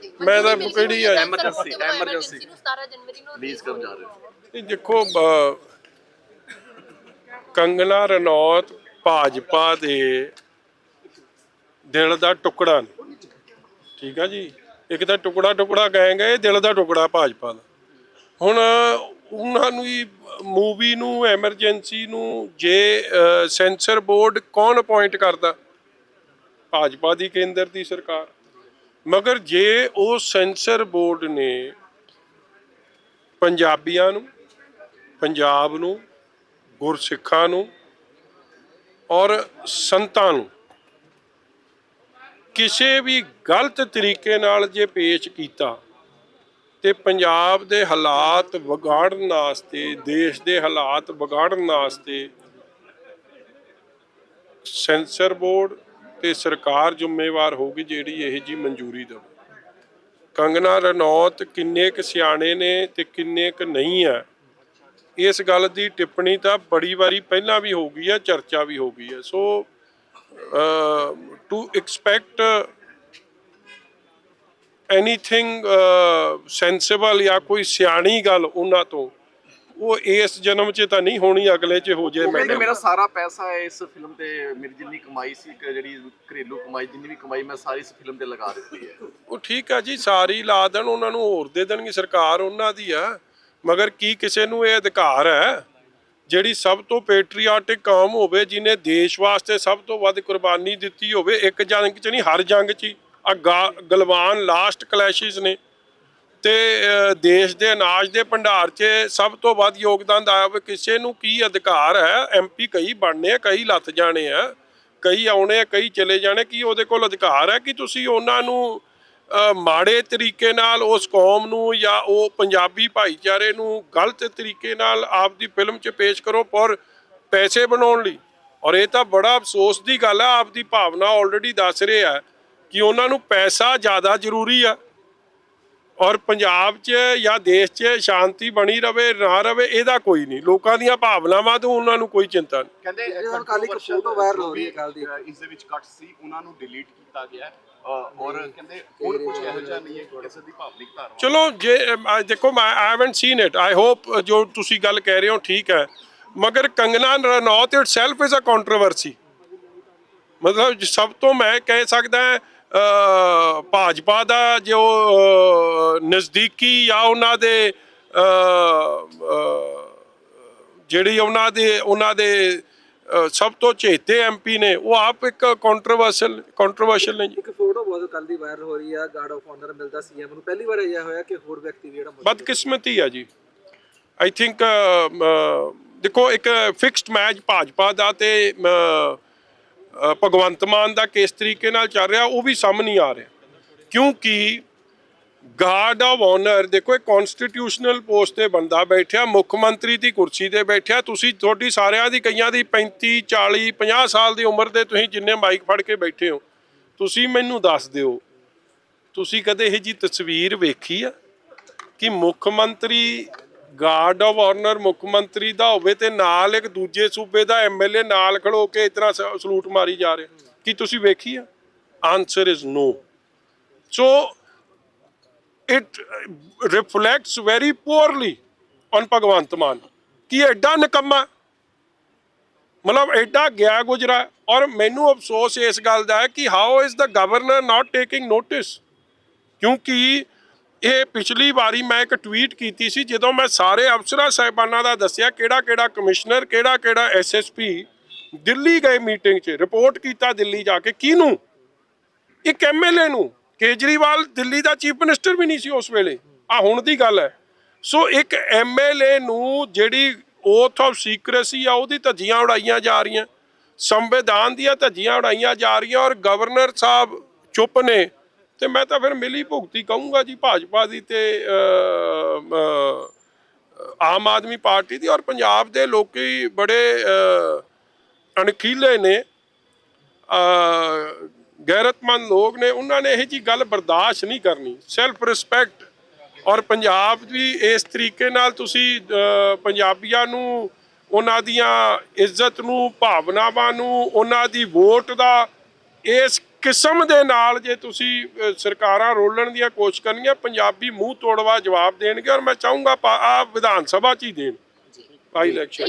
ਦੀ ਮੈਂ ਤਾਂ ਕਿਹੜੀ ਆ? emergency। ਨੂੰ 17 ਜਨਵਰੀ ਨੂੰ ਰਿਲੀਜ਼ ਕਰਨ ਜਾ ਰਹੇ ਹੋ। ਇਹ ਦੇਖੋ ਕੰਗਨਾ ਰਣੌਤ ਭਾਜਪਾ ਦੇ ਦਿਲ ਦਾ ਟੁਕੜਾ ਨੇ। ਠੀਕ ਆ ਜੀ? ਇੱਕ ਤਾਂ ਟੁਕੜਾ ਟੁਕੜਾ ਕਹਾਂਗੇ ਇਹ ਦਿਲ ਦਾ ਟੁਕੜਾ ਭਾਜਪਾ ਦਾ। ਹੁਣ ਉਹਨਾਂ ਨੂੰ ਹੀ ਮੂਵੀ ਨੂੰ ਐਮਰਜੈਂਸੀ ਨੂੰ ਜੇ ਸੈਂਸਰ ਬੋਰਡ ਕੌਣ ਅਪਾਇੰਟ ਕਰਦਾ? ਭਾਜਪਾ ਦੀ ਕੇਂਦਰ ਦੀ ਸਰਕਾਰ। ਮਗਰ ਜੇ ਉਹ ਸੈਂਸਰ ਬੋਰਡ ਨੇ ਪੰਜਾਬੀਆਂ ਨੂੰ, ਪੰਜਾਬ ਨੂੰ, ਗੁਰਸਿੱਖਾਂ ਨੂੰ ਔਰ ਸੰਤਾਂ ਨੂੰ ਕਿਸੇ ਵੀ ਗਲਤ ਤਰੀਕੇ ਨਾਲ ਜੇ ਪੇਸ਼ ਕੀਤਾ ਤੇ ਪੰਜਾਬ ਦੇ ਹਾਲਾਤ ਵਿਗਾੜਨ ਵਾਸਤੇ, ਦੇਸ਼ ਦੇ ਹਾਲਾਤ ਵਿਗਾੜਨ ਵਾਸਤੇ ਸੈਂਸਰ ਬੋਰਡ ਤੇ ਸਰਕਾਰ ਜ਼ਿੰਮੇਵਾਰ ਹੋਗੀ ਜਿਹੜੀ ਇਹ ਜੀ ਮਨਜ਼ੂਰੀ ਦੇਵੇ। ਕੰਗਨਾ ਰਣੌਤ ਕਿੰਨੇ ਕੁ ਸਿਆਣੇ ਨੇ ਤੇ ਕਿੰਨੇ ਕੁ ਨਹੀਂ ਆ। ਇਸ ਗੱਲ ਦੀ ਟਿੱਪਣੀ ਤਾਂ ਬੜੀ ਵਾਰੀ ਪਹਿਲਾਂ ਵੀ ਹੋ ਗਈ ਹੈ ਚਰਚਾ ਵੀ ਹੋ ਗਈ ਹੈ so to expect anything sensible ਜਾਂ ਕੋਈ ਸਿਆਣੀ ਗੱਲ ਉਹਨਾਂ ਤੋਂ ਉਹ ਇਸ ਜਨਮ 'ਚ ਤਾਂ ਨਹੀਂ ਹੋਣੀ ਅਗਲੇ 'ਚ ਹੋ ਜੇ ਉਹ ਕਹਿੰਦੇ ਮੇਰਾ ਸਾਰਾ ਪੈਸਾ ਇਸ ਫਿਲਮ ਤੇ ਮੇਰੀ ਜਿੰਨੀ ਕਮਾਈ ਸੀ ਜਿਹੜੀ ਘਰੇਲੂ ਕਮਾਈ ਜਿੰਨੀ ਵੀ ਕਮਾਈ ਮੈਂ ਸਾਰੀ ਇਸ ਫਿਲਮ ਤੇ ਲਗਾ ਦਿੱਤੀ ਹੈ। ਉਹ ਠੀਕ ਆ ਜੀ ਸਾਰੀ ਲਾ ਦੇਣ ਉਹਨਾਂ ਨੂੰ ਹੋਰ ਦੇ ਦੇਣਗੇ ਸਰਕਾਰ ਉਹਨਾਂ ਦੀ ਆ। ਮਗਰ ਕੀ ਕਿਸੇ ਨੂੰ ਇਹ ਅਧਿਕਾਰ ਹੈ? ਜਿਹੜੀ ਸਭ ਤੋਂ ਪੈਟਰੀਆਟਿਕ ਕੌਮ ਹੋਵੇ ਜਿਨੇ ਦੇਸ਼ ਵਾਸਤੇ ਸਭ ਤੋਂ ਵੱਧ ਕੁਰਬਾਨੀ ਦਿੱਤੀ ਹੋਵੇ ਇੱਕ ਜੰਗ 'ਚ ਨਹੀਂ ਹਰ ਜੰਗ 'ਚ ਹੀ। ਆ ਗਲਵਾਨ ਲਾਸਟ ਕਲੈਸ਼ਿਸ ਨੇ। ਤੇ ਦੇਸ਼ ਦੇ ਅਨਾਜ ਦੇ ਭੰਡਾਰ 'ਚ ਸਭ ਤੋਂ ਵੱਧ ਯੋਗਦਾਨ ਦਾ ਹੋਵੇ ਕਿਸੇ ਨੂੰ ਕੀ ਅਧਿਕਾਰ ਹੈ? ਐਮਪੀ ਕਈ ਬਣਨੇ ਆ, ਕਈ ਲੱਥ ਜਾਣੇ ਆ, ਕਈ ਆਉਣੇ ਕਈ ਚਲੇ ਜਾਣੇ, ਕੀ ਉਹਦੇ ਕੋਲ ਅਧਿਕਾਰ ਹੈ ਕਿ ਤੁਸੀਂ ਉਹਨਾਂ ਨੂੰ ਮਾੜੇ ਤਰੀਕੇ ਨਾਲ ਉਸ ਕੌਮ ਨੂੰ ਜਾਂ ਉਹ ਪੰਜਾਬੀ ਭਾਈਚਾਰੇ ਨੂੰ ਗਲਤ ਤਰੀਕੇ ਨਾਲ ਆਪਦੀ ਫਿਲਮ 'ਚ ਪੇਸ਼ ਕਰੋ ਪਰ ਪੈਸੇ ਬਣਾਉਣ ਲਈ? ਔਰ ਇਹ ਤਾਂ ਬੜਾ ਅਫਸੋਸ ਦੀ ਗੱਲ ਹੈ, ਆਪਦੀ ਭਾਵਨਾ ਆਲਰੇਡੀ ਦੱਸ ਰਿਹਾ ਹੈ ਕਿ ਉਹਨਾਂ ਨੂੰ ਪੈਸਾ ਜ਼ਿਆਦਾ ਜ਼ਰੂਰੀ ਆ। ਔਰ ਪੰਜਾਬ 'ਚ ਜਾਂ ਦੇਸ਼ 'ਚ ਸ਼ਾਂਤੀ ਬਣੀ ਰਵੇ ਨਾ ਰਵੇ ਇਹਦਾ ਕੋਈ ਨਹੀਂ। ਲੋਕਾਂ ਦੀਆਂ ਭਾਵਨਾਵਾਂ ਤੋਂ ਉਹਨਾਂ ਨੂੰ ਕੋਈ ਚਿੰਤਾ ਨਹੀਂ। ਕਹਿੰਦੇ ਜਿਹੜੇ ਹੁਣ ਕੱਲ੍ਹ ਇੱਕ photo viral ਹੋ ਰਹੀ ਹੈ ਕੱਲ੍ਹ ਦੀ। ਇਸ ਦੇ ਵਿੱਚ ਕੱਟ ਸੀ ਉਹਨਾਂ ਨੂੰ ਡਿਲੀਟ ਕੀਤਾ ਗਿਆ। ਔਰ ਕਹਿੰਦੇ ਹੋਰ ਕੁਝ ਇਹੋ ਜਿਹਾ ਨਹੀਂ ਹੈ ਕਿਸੇ ਦੀ ਭਾਵਨਿਕ ਧਾਰਨਾ ਚਲੋ ਜੇ ਦੇਖੋ ਮੈਂ I haven't seen it I hope ਜੋ ਤੁਸੀਂ ਗੱਲ ਕਹਿ ਰਹੇ ਹੋ ਠੀਕ ਹੈ। ਮਗਰ Kangana Ranaut itself is a controversy ਮਤਲਬ ਸਭ ਤੋਂ ਮੈਂ ਕਹਿ ਸਕਦਾ ਭਾਜਪਾ ਦਾ ਜੋ ਨਜ਼ਦੀਕੀ ਜਾਂ ਉਹਨਾਂ ਦੇ ਜਿਹੜੀ ਉਹਨਾਂ ਦੇ ਉਹਨਾਂ ਦੇ ਸਭ ਤੋਂ ਚਹੇਤੇ ਐਮਪੀ ਨੇ ਉਹ ਆਪ ਇੱਕ ਕੰਟਰੋਵਰਸ਼ਲ ਕੰਟਰੋਵਰਸ਼ਲ ਨੇ ਇੱਕ ਫੋਟੋ ਬਹੁਤ ਕੱਲ ਦੀ ਵਾਇਰਲ ਹੋ ਰਹੀ ਆ ਗਾਰਡ ਆਫ ਆਨਰ ਮਿਲਦਾ ਸੀਐਮ ਨੂੰ। ਪਹਿਲੀ ਵਾਰ ਇਹ ਹੋਇਆ ਕਿ ਹੋਰ ਵਿਅਕਤੀ ਵੀ ਜਿਹੜਾ ਬਦਕਿਸਮਤੀ ਆ ਜੀ। ਆਈ ਥਿੰਕ ਦੇਖੋ ਇੱਕ ਫਿਕਸਡ ਮੈਚ ਭਾਜਪਾ ਦਾ ਤੇ ਭਗਵੰਤ ਮਾਨ ਦਾ ਕਿਸ ਤਰੀਕੇ ਨਾਲ ਚੱਲ ਰਿਹਾ, ਉਹ ਵੀ ਸਾਹਮਣੇ ਆ ਰਿਹਾ। ਕਿਉਂਕਿ ਗਾਰਡ ਆਫ ਆਨਰ ਦੇਖੋ ਇਹ ਕਨਸਟੀਟਿਊਸ਼ਨਲ ਪੋਸਟ ਤੇ ਬੰਦਾ ਬੈਠਿਆ, ਮੁੱਖ ਮੰਤਰੀ ਦੀ ਕੁਰਸੀ ਤੇ ਬੈਠਿਆ, ਤੁਸੀਂ ਤੁਹਾਡੀ ਸਾਰਿਆਂ ਦੀ, ਕਈਆਂ ਦੀ 35 40 50 ਸਾਲ ਦੀ ਉਮਰ ਦੇ ਤੁਸੀਂ ਜਿੰਨੇ ਮਾਈਕ ਫੜ ਕੇ ਬੈਠੇ ਹੋ, ਤੁਸੀਂ ਮੈਨੂੰ ਦੱਸ ਦਿਓ, ਤੁਸੀਂ ਕਦੇ ਇਹ ਜੀ ਤਸਵੀਰ ਵੇਖੀ ਆ ਕਿ ਮੁੱਖ ਮੰਤਰੀ ਗਾਰਡ ਆਫ ਆਨਰ ਮੁੱਖ ਮੰਤਰੀ ਦਾ ਹੋਵੇ ਤੇ ਨਾਲ ਇੱਕ ਦੂਜੇ ਸੂਬੇ ਦਾ ਐਮਐਲਏ ਨਾਲ ਖੜੋ ਕੇ ਇਤਨਾ ਸਲੂਟ ਮਾਰੀ ਜਾ ਰਿਹਾ। ਕੀ ਤੁਸੀਂ ਵੇਖੀ ਆ? Answer is no so it reflects very poorly on Bhagwant Mann. ਕਿ ਇਹ ਐਡਾ ਨਿਕੰਮਾ? ਮਤਲਬ ਐਡਾ ਗਿਆ ਗੁਜਰਾ ਔਰ ਮੈਨੂੰ ਅਫਸੋਸ ਇਸ ਗੱਲ ਦਾ ਹੈ ਕਿ how is the governor not taking notice ਕਿਉਂਕਿ ਇਹ ਪਿਛਲੀ ਵਾਰੀ ਮੈਂ ਇੱਕ ਟਵੀਟ ਕੀਤੀ ਸੀ, ਜਦੋਂ ਮੈਂ ਸਾਰੇ ਅਫਸਰਾਂ ਸਾਹਿਬਾਨਾਂ ਦਾ ਦੱਸਿਆ ਕਿਹੜਾ ਕਿਹੜਾ ਕਮਿਸ਼ਨਰ, ਕਿਹੜਾ ਕਿਹੜਾ ਐਸਐਸਪੀ ਦਿੱਲੀ ਗਏ ਮੀਟਿੰਗ 'ਚ ਰਿਪੋਰਟ ਕੀਤਾ ਦਿੱਲੀ ਜਾ ਕੇ। ਕਿਹਨੂੰ? ਇੱਕ ਐਮਐਲਏ ਨੂੰ। ਕੇਜਰੀਵਾਲ ਦਿੱਲੀ ਦਾ ਚੀਫ ਮਿਨਿਸਟਰ ਵੀ ਨਹੀਂ ਸੀ ਉਸ ਵੇਲੇ। ਆ ਹੁਣ ਦੀ ਗੱਲ ਹੈ। ਸੋ ਇੱਕ ਐਮਐਲਏ ਨੂੰ ਜਿਹੜੀ ਓਥ ਆਫ ਸੀਕ੍ਰੇਸੀ ਆ, ਉਹਦੀ ਧੱਜੀਆਂ ਉਡਾਈਆਂ ਜਾ ਰਹੀਆਂ। ਸੰਵਿਧਾਨ ਦੀਆਂ ਧੱਜੀਆਂ ਉਡਾਈਆਂ ਜਾ ਰਹੀਆਂ ਔਰ ਗਵਰਨਰ ਸਾਹਿਬ ਚੁੱਪ ਨੇ। ਤੇ ਮੈਂ ਤਾਂ ਫਿਰ ਮਿਲੀ ਭੁਗਤੀ ਕਹੂੰਗਾ ਜੀ ਭਾਜਪਾ ਦੀ ਤੇ ਆਮ ਆਦਮੀ ਪਾਰਟੀ ਦੀ ਔਰ ਪੰਜਾਬ ਦੇ ਲੋਕੀ ਬੜੇ ਅਣਖੀਲੇ ਨੇ ਗੈਰਤਮੰਦ ਲੋਕ ਨੇ, ਉਹਨਾਂ ਨੇ ਇਹ ਜੀ ਗੱਲ ਬਰਦਾਸ਼ਤ ਨਹੀਂ ਕਰਨੀ। ਸੈਲਫ ਰਿਸਪੈਕਟ ਔਰ ਪੰਜਾਬ ਵੀ ਇਸ ਤਰੀਕੇ ਨਾਲ ਤੁਸੀਂ ਪੰਜਾਬੀਆਂ ਨੂੰ, ਉਹਨਾਂ ਦੀਆਂ ਇੱਜ਼ਤ ਨੂੰ, ਭਾਵਨਾਵਾਂ ਨੂੰ, ਉਹਨਾਂ ਦੀ ਵੋਟ ਦਾ ਇਸ ਕਿਸਮ ਦੇ ਨਾਲ ਜੇ ਤੁਸੀਂ ਸਰਕਾਰਾਂ ਰੋਲਣ ਦੀਆਂ ਕੋਸ਼ਿਸ਼ ਕਰਨਗੀਆਂ ਪੰਜਾਬੀ ਮੂੰਹ ਤੋੜਵਾ ਜਵਾਬ ਦੇਣਗੇ ਔਰ ਮੈਂ ਚਾਹੂੰਗਾ ਆ ਵਿਧਾਨ ਸਭਾ 'ਚ ਹੀ ਦੇਣ। ਬਾਈ ਇਲੈਕਸ਼ਨ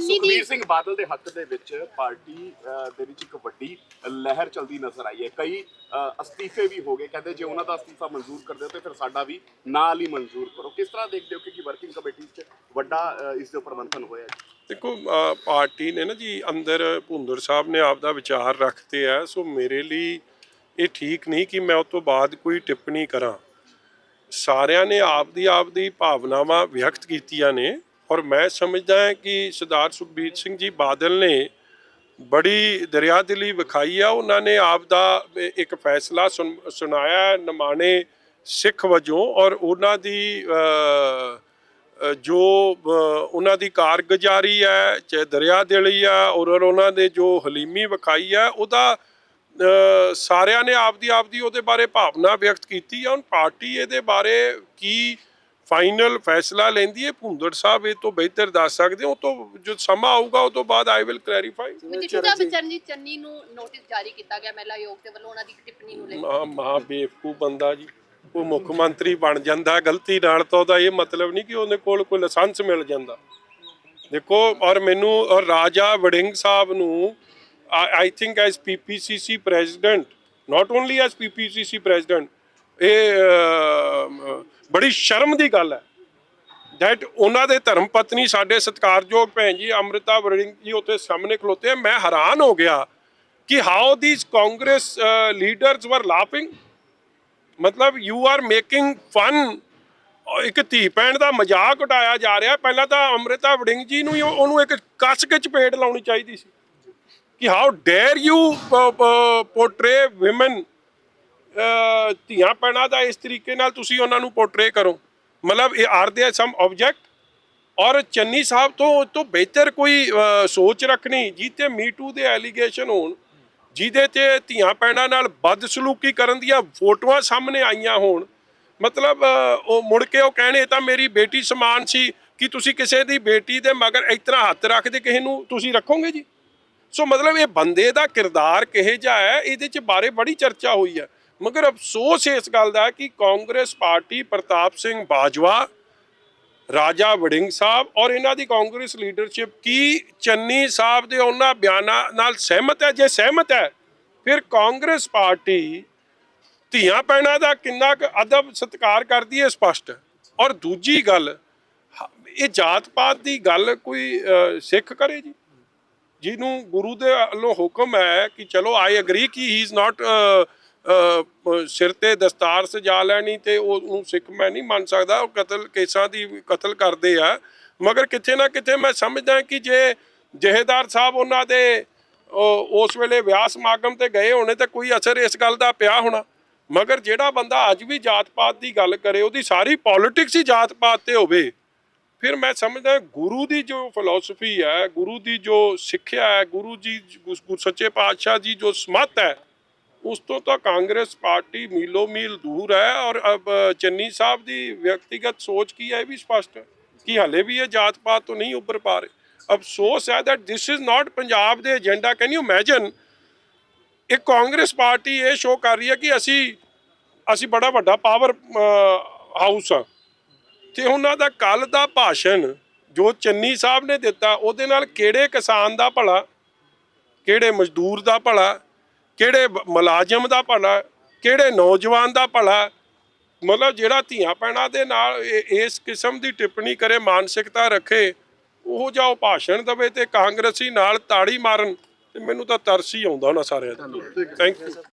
ਸੁਖਬੀਰ ਸਿੰਘ ਬਾਦਲ ਦੇ ਹੱਕ ਦੇ ਵਿੱਚ ਪਾਰਟੀ ਦੇ ਵਿੱਚ ਇੱਕ ਵੱਡੀ ਲਹਿਰ ਚਲਦੀ ਨਜ਼ਰ ਆਈ ਹੈ। ਕਈ ਅਸਤੀਫੇ ਵੀ ਹੋ ਗਏ। ਕਹਿੰਦੇ ਜੇ ਉਹਨਾਂ ਦਾ ਅਸਤੀਫਾ ਮਨਜ਼ੂਰ ਕਰਦੇ ਹੋ ਤੇ ਫਿਰ ਸਾਡਾ ਵੀ ਨਾਲ ਹੀ ਮਨਜ਼ੂਰ ਕਰੋ। ਕਿਸ ਤਰ੍ਹਾਂ ਦੇਖਦੇ ਹੋ ਕਿ ਕੀ ਵਰਕਿੰਗ ਕਮੇਟੀ 'ਚ ਵੱਡਾ ਇਸ ਦੇ ਉੱਪਰ ਮੰਥਨ ਹੋਇਆ ਜੀ ਦੇਖੋ ਪਾਰਟੀ ਨੇ ਨਾ ਜੀ ਅੰਦਰ ਭੁੰਦਰ ਸਾਹਿਬ ਨੇ ਆਪ ਦਾ ਵਿਚਾਰ ਰੱਖਤੇ ਆ, ਸੋ ਮੇਰੇ ਲਈ ਇਹ ਠੀਕ ਨਹੀਂ ਕਿ ਮੈਂ ਉਸ ਤੋਂ ਬਾਅਦ ਕੋਈ ਟਿੱਪਣੀ ਕਰਾਂ। ਸਾਰਿਆਂ ਨੇ ਆਪ ਦੀ ਆਪ ਦੀ ਭਾਵਨਾਵਾਂ ਵਿਅਕਤ ਕੀਤੀਆਂ ਨੇ ਔਰ ਮੈਂ ਸਮਝਦਾ ਹਾਂ ਕਿ ਸਰਦਾਰ ਸੁਖਬੀਰ ਸਿੰਘ ਜੀ ਬਾਦਲ ਨੇ ਬੜੀ ਦਰਿਆਦਿਲੀ ਵਿਖਾਈ ਆ। ਉਹਨਾਂ ਨੇ ਆਪ ਦਾ ਇੱਕ ਫੈਸਲਾ ਸੁਣ- ਸੁਣਾਇਆ ਨਮਾਣੇ ਸਿੱਖ ਵਜੋਂ ਔਰ ਉਹਨਾਂ ਦੀ ਜੋ ਉਹਨਾਂ ਦੀ ਕਾਰਗੁਜ਼ਾਰੀ ਹੈ ਚਾਹੇ ਦਰਿਆਦਿਲੀ ਆ ਔਰ ਉਹਨਾਂ ਨੇ ਜੋ ਹਲੀਮੀ ਵਿਖਾਈ ਹੈ ਉਹਦਾ ਸਾਰਿਆਂ ਨੇ ਆਪਦੀ ਆਪਦੀ ਉਹਦੇ ਬਾਰੇ ਭਾਵਨਾ ਵਿਅਕਤ ਕੀਤੀ ਹੈ ਹੁਣ ਪਾਰਟੀ ਇਹਦੇ ਬਾਰੇ ਕੀ ਫਾਈਨਲ ਫੈਸਲਾ ਲੈਂਦੀ ਹੈ ਭੁੰਦੜ ਸਾਹਿਬ ਇਹ ਤੋਂ ਬਿਹਤਰ ਦੱਸ ਸਕਦੇ ਹੋ? ਉਹ ਤੋਂ ਜੋ ਸਮਾਂ ਆਊਗਾ ਉਹ ਤੋਂ ਬਾਅਦ I will clarify Sahib Charanjit Channi ਨੂੰ ਨੋਟਿਸ ਜਾਰੀ ਕੀਤਾ ਗਿਆ ਮਹਿਲਾ ਆਯੋਗ ਦੇ ਵੱਲੋਂ ਉਹਨਾਂ ਦੀ ਇੱਕ ਟਿੱਪਣੀ ਨੂੰ ਲੈ ਕੇ। ਮਹਾ ਮਹਾ ਬੇਵਕੂਫ ਬੰਦਾ ਜੀ। ਉਹ ਮੁੱਖ ਮੰਤਰੀ ਬਣ ਜਾਂਦਾ, ਗਲਤੀ ਨਾਲ ਤਾਂ ਉਹਦਾ ਇਹ ਮਤਲਬ ਨਹੀਂ ਕਿ ਉਹਦੇ ਕੋਲ ਕੋਈ ਲਾਇਸੈਂਸ ਮਿਲ ਜਾਂਦਾ। ਦੇਖੋ, ਔਰ ਮੈਨੂੰ, ਔਰ ਰਾਜਾ ਵੜਿੰਗ ਸਾਹਿਬ ਨੂੰ I think as PPCC president not only as PPCC president ਇਹ ਬੜੀ ਸ਼ਰਮ ਦੀ ਗੱਲ ਹੈ। ਦੈਟ ਉਹਨਾਂ ਦੇ ਧਰਮ ਪਤਨੀ ਸਾਡੇ ਸਤਿਕਾਰਯੋਗ ਭੈਣ ਜੀ ਅੰਮ੍ਰਿਤਾ ਵੜਿੰਗ ਜੀ ਉੱਥੇ ਸਾਹਮਣੇ ਖਲੋਤੇ ਮੈਂ ਹੈਰਾਨ ਹੋ ਗਿਆ ਕਿ how these Congress leaders were laughing ਮਤਲਬ ਯੂ ਆਰ ਮੇਕਿੰਗ ਫਨ ਇੱਕ ਧੀ ਭੈਣ ਦਾ ਮਜ਼ਾਕ ਉਡਾਇਆ ਜਾ ਰਿਹਾ। ਪਹਿਲਾਂ ਤਾਂ ਅੰਮ੍ਰਿਤਾ ਵੜਿੰਗ ਜੀ ਨੂੰ ਹੀ ਉਹਨੂੰ ਇੱਕ ਕੱਸ ਕੇ ਚਪੇੜ ਲਾਉਣੀ ਚਾਹੀਦੀ ਸੀ ਕਿ how dare you portray women ਧੀਆਂ ਭੈਣਾਂ ਦਾ ਇਸ ਤਰੀਕੇ ਨਾਲ ਤੁਸੀਂ ਉਹਨਾਂ ਨੂੰ ਪੋਰਟਰੇ ਕਰੋ। ਮਤਲਬ ਇਹ ਆਰ ਦੇ ਸਮ ਆਬਜੈਕਟ ਔਰ ਚੰਨੀ ਸਾਹਿਬ ਤੋਂ ਉਹ ਤੋਂ ਬਿਹਤਰ ਕੋਈ ਸੋਚ ਰੱਖਣੀ ਜਿੱਤੇ ਮੀਟੂ ਦੇ ਐਲੀਗੇਸ਼ਨ ਹੋਣ ਜਿਹਦੇ ਤੇ ਧੀਆਂ ਭੈਣਾਂ ਨਾਲ ਬਦਸਲੂਕੀ ਕਰਨ ਦੀਆਂ ਫੋਟੋਆਂ ਸਾਹਮਣੇ ਆਈਆਂ ਹੋਣ। ਮਤਲਬ ਉਹ ਮੁੜ ਕੇ ਉਹ ਕਹਿਣੇ ਤਾਂ ਮੇਰੀ ਬੇਟੀ ਸਮਾਨ ਸੀ ਕਿ ਤੁਸੀਂ ਕਿਸੇ ਦੀ ਬੇਟੀ ਦੇ ਮਗਰ ਇਸ ਤਰ੍ਹਾਂ ਹੱਥ ਰੱਖਦੇ ਕਿਸੇ ਨੂੰ ਤੁਸੀਂ ਰੱਖੋਗੇ ਜੀ? ਸੋ ਮਤਲਬ ਇਹ ਬੰਦੇ ਦਾ ਕਿਰਦਾਰ ਕਿਹੇ ਜਿਹਾ ਹੈ, ਇਹਦੇ ਚ ਬਾਰੇ ਬੜੀ ਚਰਚਾ ਹੋਈ ਹੈ। ਮਗਰ ਅਫਸੋਸ ਇਸ ਗੱਲ ਦਾ ਕਿ ਕਾਂਗਰਸ ਪਾਰਟੀ ਪ੍ਰਤਾਪ ਸਿੰਘ ਬਾਜਵਾ ਰਾਜਾ ਵੜਿੰਗ ਸਾਹਿਬ ਔਰ ਇਹਨਾਂ ਦੀ ਕਾਂਗਰਸ ਲੀਡਰਸ਼ਿਪ ਕੀ ਚੰਨੀ ਸਾਹਿਬ ਦੇ ਉਹਨਾਂ ਬਿਆਨਾਂ ਨਾਲ ਸਹਿਮਤ ਹੈ? ਜੇ ਸਹਿਮਤ ਹੈ, ਫਿਰ ਕਾਂਗਰਸ ਪਾਰਟੀ ਧੀਆਂ ਪੈਣਾ ਦਾ ਕਿੰਨਾ ਕੁ ਅਦਬ ਸਤਿਕਾਰ ਕਰਦੀ ਹੈ ਸਪਸ਼ਟ। ਔਰ ਦੂਜੀ ਗੱਲ ਇਹ ਜਾਤ ਪਾਤ ਦੀ ਗੱਲ ਕੋਈ ਸਿੱਖ ਕਰੇ ਜੀ? ਜਿਹਨੂੰ ਗੁਰੂ ਦੇ ਵੱਲੋਂ ਹੁਕਮ ਹੈ ਕਿ ਚਲੋ ਆਈ ਐਗਰੀ ਕਿ ਹੀ ਇਜ਼ ਨਾਟ ਸਿਰ ਤੇ ਦਸਤਾਰ ਸਜਾ ਲੈਣੀ ਤੇ ਉਹਨੂੰ ਸਿੱਖ ਮੈਂ ਨਹੀਂ ਮੰਨ ਸਕਦਾ। ਉਹ ਕਤਲ ਕੇਸਾਂ ਦੀ ਕਤਲ ਕਰਦੇ ਆ। ਮਗਰ ਕਿਤੇ ਨਾ ਕਿਤੇ ਮੈਂ ਸਮਝਦਾ ਕਿ ਜੇ ਜਹੇਦਾਰ ਸਾਹਿਬ ਉਹਨਾਂ ਦੇ ਉਸ ਵੇਲੇ ਵਿਆਹ ਸਮਾਗਮ ਤੇ ਗਏ ਹੋਣੇ ਤੇ ਕੋਈ ਅਸਰ ਇਸ ਗੱਲ ਦਾ ਪਿਆ ਹੋਣਾ। ਮਗਰ ਜਿਹੜਾ ਬੰਦਾ ਅੱਜ ਵੀ ਜਾਤ ਪਾਤ ਦੀ ਗੱਲ ਕਰੇ, ਉਹਦੀ ਸਾਰੀ ਪੋਲਿਟਿਕਸ ਹੀ ਜਾਤ ਪਾਤ ਤੇ ਹੋਵੇ। ਫਿਰ ਮੈਂ ਸਮਝਦਾ ਗੁਰੂ ਦੀ ਜੋ ਫਿਲਾਸਫੀ ਹੈ, ਗੁਰੂ ਦੀ ਜੋ ਸਿੱਖਿਆ ਹੈ, ਗੁਰੂ ਜੀ ਗੁ- ਸੱਚੇ ਪਾਤਸ਼ਾਹ ਜੀ ਜੋ ਸਮਤ ਹੈ ਉਸ ਤੋਂ ਤਾਂ ਕਾਂਗਰਸ ਪਾਰਟੀ ਮੀਲੋ ਮੀਲ ਦੂਰ ਹੈ ਔਰ ਅਬ ਚੰਨੀ ਸਾਹਿਬ ਦੀ ਵਿਅਕਤੀਗਤ ਸੋਚ ਕੀ ਹੈ ਇਹ ਵੀ ਸਪਸ਼ਟ ਹੈ ਕਿ ਹਲੇ ਵੀ ਇਹ ਜਾਤ ਪਾਤ ਤੋਂ ਨਹੀਂ ਉੱਪਰ ਪਾ ਰਹੇ। ਅਫਸੋਸ ਹੈ that this is not Punjab ਦੇ ਏਜੰਡਾ ਕੈਨ ਯੂ ਇਮੇਜਿਨ ਇਹ ਕਾਂਗਰਸ ਪਾਰਟੀ ਇਹ ਸ਼ੋਅ ਕਰ ਰਹੀ ਹੈ ਕਿ ਅਸੀਂ ਅਸੀਂ ਬੜਾ ਵੱਡਾ ਪਾਵਰ ਹਾਊਸ ਆ ਤੇ ਉਹਨਾਂ ਦਾ ਕੱਲ ਦਾ ਭਾਸ਼ਣ ਜੋ ਚੰਨੀ ਸਾਹਿਬ ਨੇ ਦਿੱਤਾ, ਉਹਦੇ ਨਾਲ ਕਿਹੜੇ ਕਿਸਾਨ ਦਾ ਭਲਾ, ਕਿਹੜੇ ਮਜ਼ਦੂਰ ਦਾ ਭਲਾ ਕਿਹੜੇ ਮੁਲਾਜ਼ਮ ਦਾ ਭਲਾ ਕਿਹੜੇ ਨੌਜਵਾਨ ਦਾ ਭਲਾ ਮਤਲਬ ਜਿਹੜਾ ਧੀਆਂ ਪੈਣਾ ਦੇ ਨਾਲ ਇਸ ਕਿਸਮ ਦੀ ਟਿੱਪਣੀ ਕਰੇ ਮਾਨਸਿਕਤਾ ਰੱਖੇ ਉਹ ਜਾ ਉਹ ਭਾਸ਼ਣ ਦਵੇ ਤੇ ਕਾਂਗਰਸੀ ਨਾਲ ਤਾੜੀ ਮਾਰਨ ਤੇ ਮੈਨੂੰ ਤਾਂ ਤਰਸ ਹੀ ਆਉਂਦਾ ਉਹਨਾਂ ਸਾਰਿਆਂ ਦਾ। Thank you